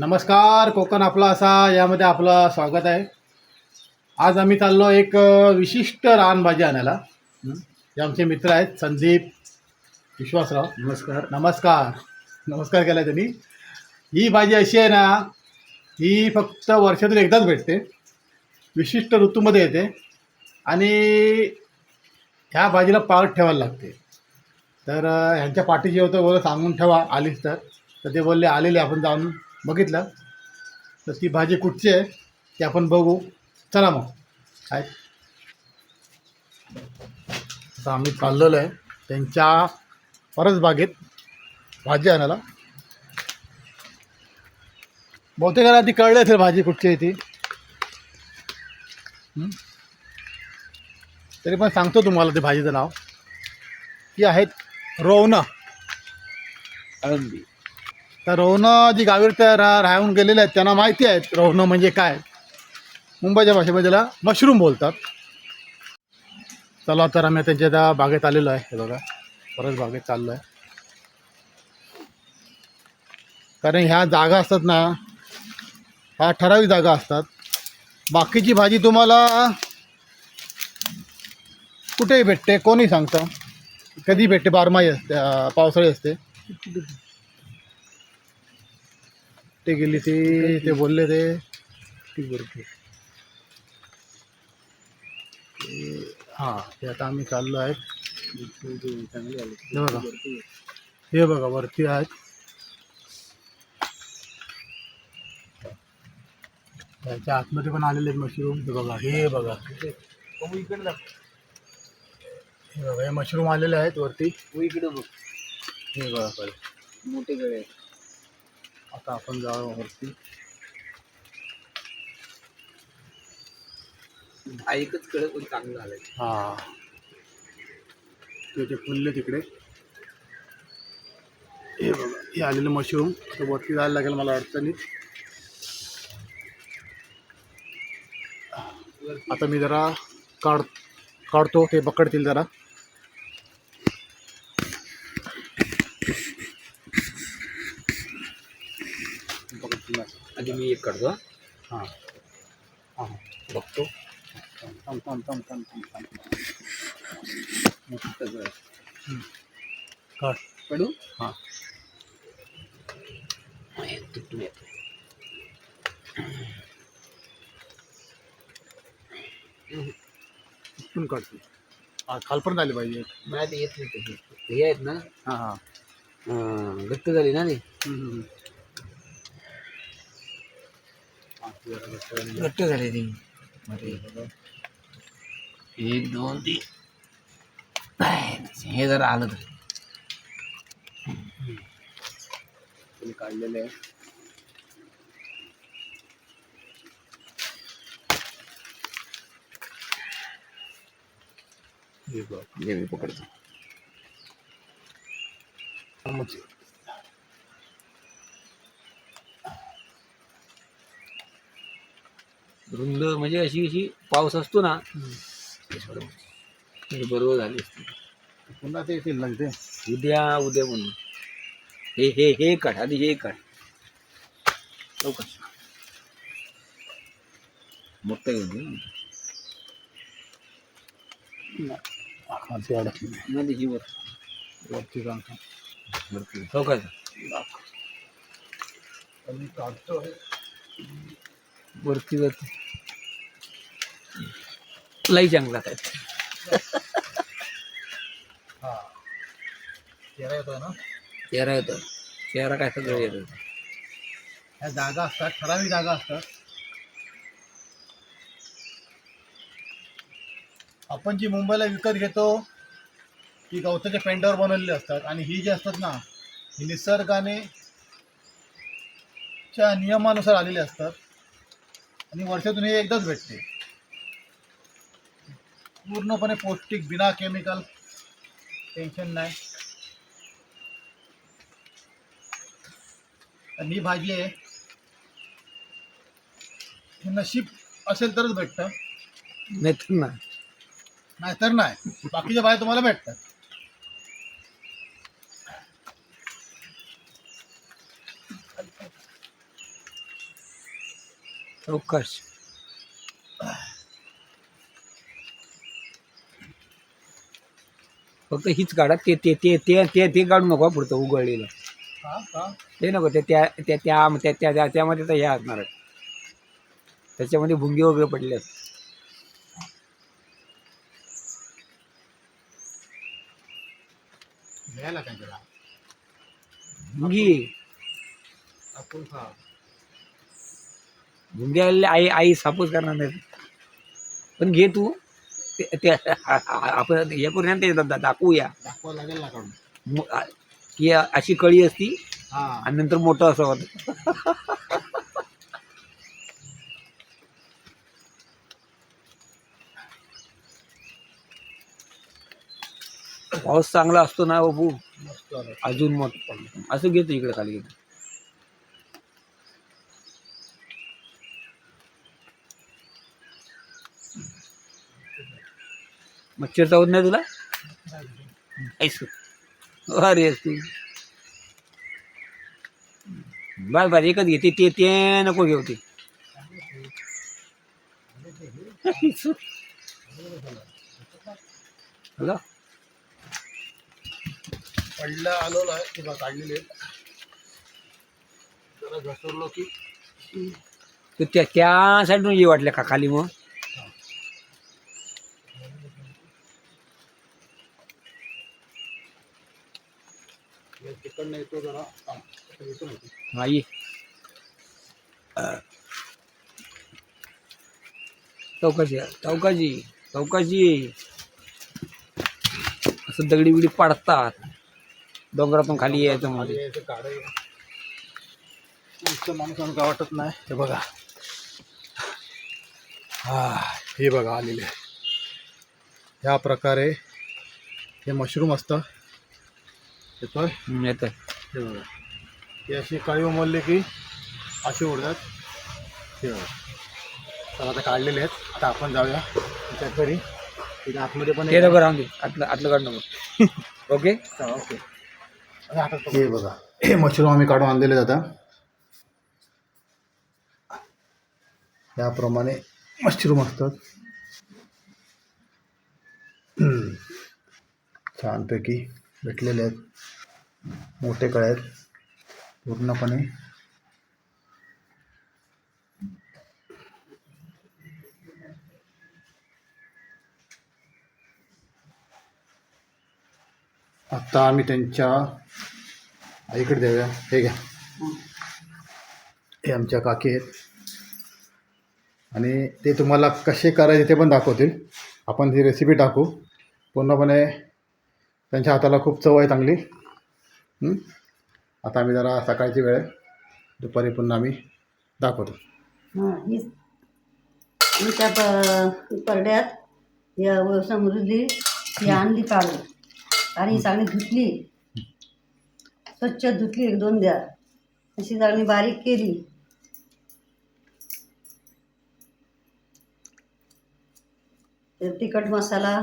नमस्कार कोकण आपला असा यामध्ये आपलं स्वागत आहे. आज आम्ही चाललो एक विशिष्ट रानभाजी आणायला. जे आमचे मित्र आहेत संदीप विश्वासराव. नमस्कार. नमस्कार. नमस्कार केला त्यांनी. ही भाजी अशी आहे ना ही फक्त वर्षातून एकदाच भेटते. विशिष्ट ऋतूमध्ये येते. आणि ह्या भाजीला पाळत ठेवायला लागते. तर ह्यांच्या पाठीशी होतं बोल सांगून ठेवा आलीच तर. तर ते बोलले आलेले आपण जाऊन बघितलं तर ती भाजी कुठची आहे ती आपण बघू. चला मग. काय आता आम्ही चाललेलो आहे त्यांच्या परस बागेत भाजी आणायला. बहुतेकाला ती कळली असेल भाजी कुठची आहे ती. तरी पण सांगतो तुम्हाला ते भाजीचं नाव. ती आहेत रोवना आळंदी तर रोहनं जी गावीर रा राहून गेलेले आहेत त्यांना माहिती आहेत रोहनं म्हणजे काय. मुंबईच्या भाषेमध्ये त्याला मशरूम बोलतात. चला तर आम्ही त्यांच्या त्या बागेत आलेलो आहे हे बघा परत बागेत चाललो आहे कारण ह्या जागा असतात ना ह्या ठराविक जागा असतात. बाकीची भाजी तुम्हाला कुठेही भेटते कोणी सांगतं. कधी भेटते बारमाही असते पावसाळी असते. ते गेली ती ते बोलले ते ती बरोबर हाँ ते आता आम्ही चाललो हे बघा। हे बघा, वरती आहेत त्याच्या आतमध्ये पण आलेले आहेत मशरूम। हे बघा हे बघा। हे बघा हे मशरूम आलेले आहेत वरती। इकडे बघ हे बघा। मोठे गळे। आता आपण जाऊ वरती. एकच कडे पण चांगलं झालंय. हां. ते ते फुलले तिकडे. हे बघा हे आलेले मशरूम तर वरती जायला लागेल मला अडचणीत. आता मी जरा काढ काढतो ते पकडतील जरा पकडतील ना. आधी मी एक काढतो हां. हां. बघतो. थांब थांब थांब थांब थांब थांब. गळ काढ. काढू हां. तुटून येतो इथून काढतो खालपर्यंत आली पाहिजे मला ते येत नाही हे आहेत ना? हां हां. अं, घट्ट झाली ना ते हम्म, हम्म. हा, ते जरा लक्ष द्या. घट्ट झाले ते. एक दोन तीन. हे जरा आलं तर. ते काढलेले आहे. मी पकडतो. रुंद म्हणजे अशी अशी पाऊस असतो ना. हे बरोबर झाली असती. पुन्हा ते येतील ना ते? उद्या उद्या म्हणून हे हे हे काढ आधी हे काढ. लवकर. मोठं घेऊन नाही. ही वर वरती वरती. वरती वरती लई चांगला काय हा. चेहरा येतोय ना? चेहरा येतो चेहरा काय सगळं येतो ह्या जागा असतात ठराविक जागा असतात. आपण जी मुंबईला विकत घेतो ती गवताच्या पेंटावर बनवलेली असतात. आणि ही जी असतात ना ही निसर्गाने च्या नियमानुसार आलेली असतात. आणि वर्षातून हे एकदाच भेटते. पूर्णपणे पौष्टिक बिना केमिकल टेन्शन नाही. आणि ही भाजी आहे. हे नशीब असेल तरच भेटतं. नाही तर ना नाहीतर नाही. बाकीच्या भाज्या तुम्हाला भेटतात. चौकश फक्त हीच काढा ते ते ते ते ते ते काढू नको पुढचं उगळलेलं. ते नको ते त्या त्या त्या त्या त्या त्या- त्यामध्ये तर हे असणार आहे त्याच्यामध्ये भुंगे वगैरे पडले आहेत. भुंगी. आपण खा भुंगे आलेले आई आई सापूस करणार नाही. पण घे तू. ते आपण हे ते दाखवूया. दाखवा लागेल ना काढून. मो- आ- की अशी कळी असती हा. आणि नंतर मोठं असं होतं. पाऊस चांगला असतो ना बाबू मस्त आलं. अजून मोठं. पडलं असं घेतो इकडे खाली. घेतो मच्छर चावत नाही तुला? ऐस. अरे आहेस तू. बस बस एकच घेते ते ते नको घेऊ ते. हॅलो? पडलं आलो नाही किंवा काढलेले जरा घसरलो की. तर त्या त्या साईडून ये वाटलं का खाली मग? तिकडनं येतो जरा. येतो. हा ये. चौकाशी चौकाशी चौकाशी. असं दगडी बिगडी पाडतात. डोंगरातून खाली यायचं खाली मध्ये माणूस आणून काय वाटत नाही. हे बघा. हा हे बघा आलेले. ह्या प्रकारे हे मशरूम असतं. येतोय? हम्म, येतं हे बघा. हे अशी काळी उमलले की असे उडतात. हे बघा. तर आता काढलेले आहेत. आता आपण जाऊया त्याच्या घरी. तिथे आतमध्ये पण ते एक- नको राहून दे. आतलं आतलं काढ नको. ओके? ओके. हे बघा. हे मशरूम आम्ही काढून आणलेले आहेत आता. याप्रमाणे मशरूम असतात हम्म. छानपैकी भेटलेले आहेत. मोठे कळे आहेत. पूर्णपणे. आत्ता आम्ही त्यांच्या आईकडे देऊया हे घ्या. हे आमच्या काकी आहेत. आणि ते तुम्हाला कसे करायचे ते पण दाखवतील. आपण ही रेसिपी टाकू. पूर्णपणे त्यांच्या हाताला खूप चव आहे चांगली? आता आम्ही जरा सकाळची वेळ. दुपारी पुन्हा आम्ही दाखवतो. हां त्या प परड्यात या समृद्धी ही आणली काढून. आणि ही चांगली धुतली. स्वच्छ धुतली एक दोन द्या. अशी चांगली बारीक केली. तर तिखट मसाला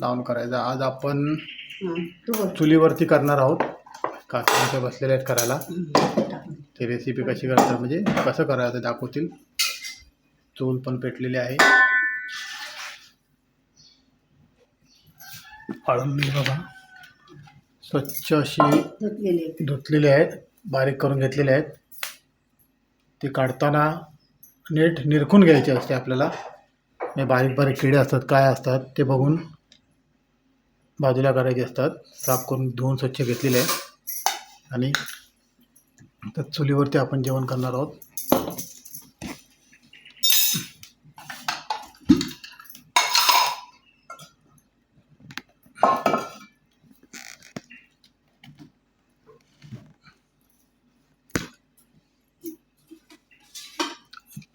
लावून करायचं. आज आपण हां चुलीवरती करणार आहोत. काकी आमच्या बसलेले आहेत करायला. ती रेसिपी कशी करतात म्हणजे कसं करायचं ते दाखवतील. चूल पण पेटलेली आहे. अळंबी बघा स्वच्छ अशी धुतलेली धुतलेली आहेत. बारीक करून घेतलेले आहेत. ती काढताना नीट निरखून घ्यायची असते आपल्याला. हे बारीक बारीक किडे असतात काय असतात ते बघून बाजूला करायचे असतात. साफ करून धुवून स्वच्छ घेतलेले आहे. आणि तर चुलीवरती आपण जेवण करणार आहोत.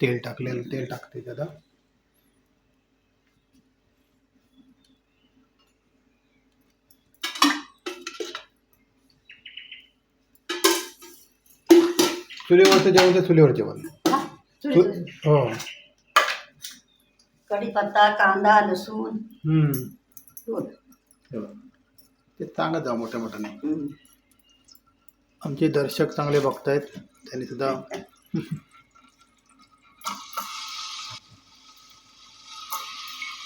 तेल टाकलेलं तेल टाकते दादा चुलीवरचं जेवण ते चुलीवर जेवण हा, चु-. हो कढीपत्ता कांदा लसूण हम्म. दूध. हे बघ. ते चांगलं जाऊ मोठ्या मोठ्याने हम्म. आमचे दर्शक चांगले बघतायत त्यांनी सुद्धा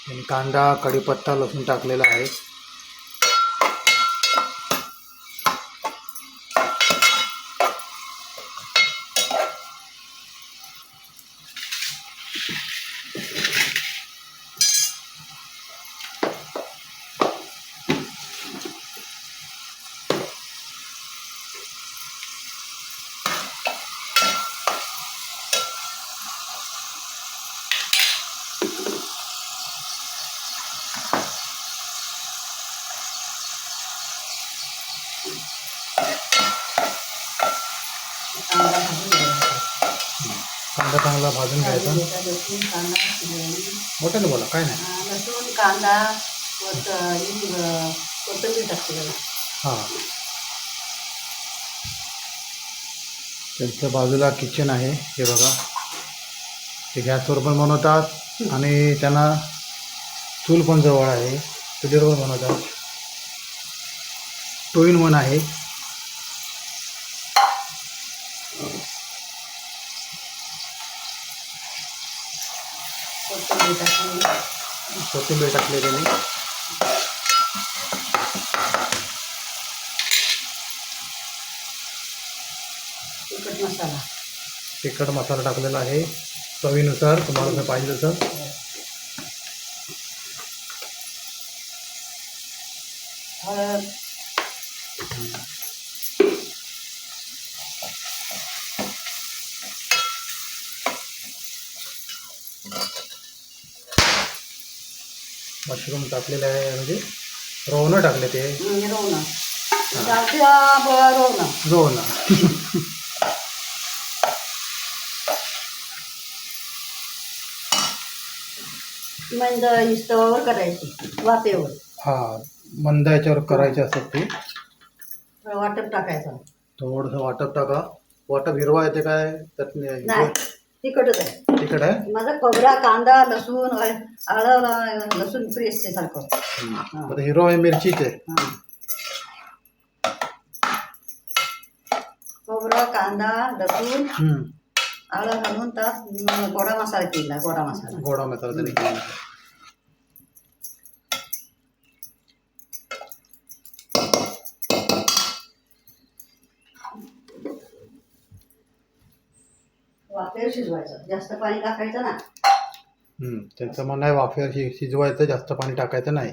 त्यांनी कांदा कढीपत्ता लसूण टाकलेला आहे चांगला भाजून घ्यायचा. लसूण कांदा मोठ्याने बोला काय नाही. लसूण कांदा कोथिंबीर टाकते हां. त्यांच्या बाजूला किचन आहे हे बघा. ते गॅसवर पण बनवतात आणि त्यांना चूल पण जवळ आहे चुलीवर पण बनवतात. टू इन वन आहे. कोथिंबीर टाकले त्यांनी. तिखट मसाला. तिखट मसाला टाकलेला आहे. चवीनुसार तुम्हाला जर पाहिजे तसं. हळद मशरूम टाकलेलं आहे म्हणजे रोवणं टाकले ते. म्हणजे रोवणं. मंद करायची वाफेवर. हां मंद याच्यावर करायचे असतात ते. वाटप टाकायचं. थोडंसं वाटप टाका. वाटप हिरवा येते काय? त्यात तिखटच आहे. आहे माझा खोबरा कांदा लसूण आलं लसूण पेस्ट आहे सारखं. हिरवा आहे मिरचीच. खोबरा कांदा लसूण. आलं घालून त्यात गोडा मसाला केला गोडा मसाला. गोडा मसाला वाफेवर शिजवायचं. जास्त पाणी टाकायचं ना. हम्म. त्यांचं म्हणणं आहे वाफेवर शि- शिजवायचं जास्त पाणी टाकायचं नाही.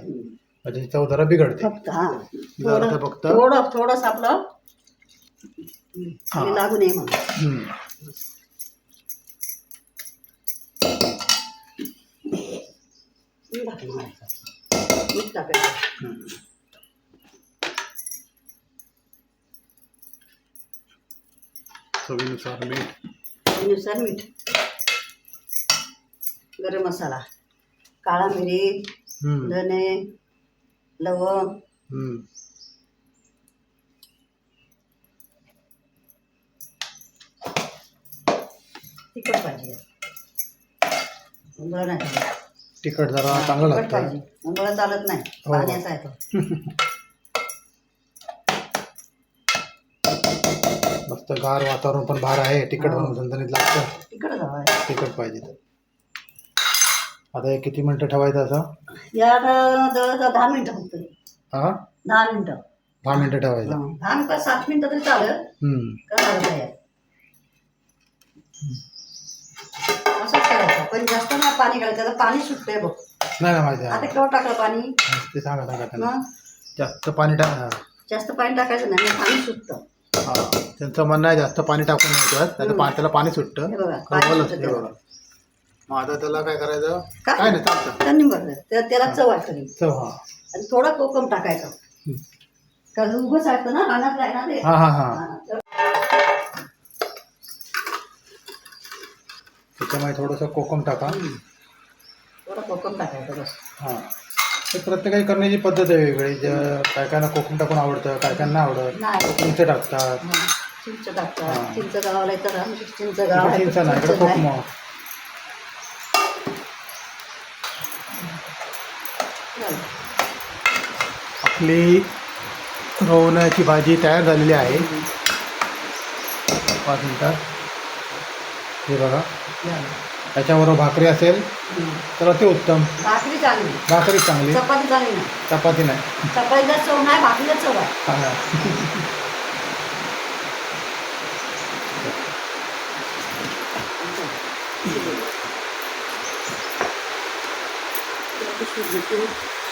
म्हणजे चव जरा बिघडते. फक्त हा. थोडं फक्त थोडं थोडंसं आपलं लागू नये म्हणून. हम्म. मीठ टाकून घालायचं. मीठ टाकायचं. हम्म. चवीनुसार मीठ. त्यानुसार मीठ गरम मसाला काळा मिरी. धने लवंग. तिखट पाहिजे नाही. तिखट जरा चांगलं तिखट लागतं पाहिजे चालत नाही हो. पाण्याचा आहे तो मस्त गार वातावरण पण बाहेर आहे. तिखट हो. बनवून झणझणीत लागतं. हवं तिखट पाहिजे तर. आता हे किती मिनटं ठेवायचं असं? जवळजवळ दहा मिनिटं फक्त. हा? दहा मिनिटं. दहा मिनटं ठेवायचं. हं. दहा मिनिटं सात मिनिटं तरी चालेल. हम्म. का झालं तयार असंच करायचं. पण जास्त नाही पाणी घालायचं. पाणी सुटतंय बघ. नाही ना माहिती आता आहे. केव्हा टाकलं पाणी? ते सांगा सांगा त्यांना. मग? जास्त पाणी टाक जास्त पाणी टाकायचं नाही मग पाणी सुटतं. त्यांचं म्हणणं आहे जास्त पाणी टाकून पा- त्याला पाणी सुटतं. हे बघा पाणी सुटतं हे त्याला. बघा. मग आता त्याला काय करायचं? काय? काय नाही चालतं. त्यांनी त्याला चव चव हा. आणि थोडा कोकम टाकायचा. हं. कारण उभंच ना रानात आहे ना ते हा हा हा. हा, तर थोडंसं कोकम टाका. थोडा कोकम टाकायचा बस. हा. ते प्रत्येकाची करण्याची पद्धत आहे वेगळी ज्या काय कायना कोकम टाकून आवडतं काय काय नाही आवडत. नाही. चिंच टाकतात. हा, चिंच. टाकतात. चिंच गावाला तर आमची चिंच गाव इकडे आहे चिंच नाही इकडे चिंच नाही. कोकम. झालं. आपली रोवण्याची भाजी तयार झालेली आहे. पाच मिनिटात. हे बघा. त्याच्याबरोबर भाकरी असेल तर अति उत्तम. भाकरी चांगली. भाकरी चांगली. चपाती चांगली नाही. चपाती नाही. चपातीला चव नाही भाकरीला चव आहे. हा.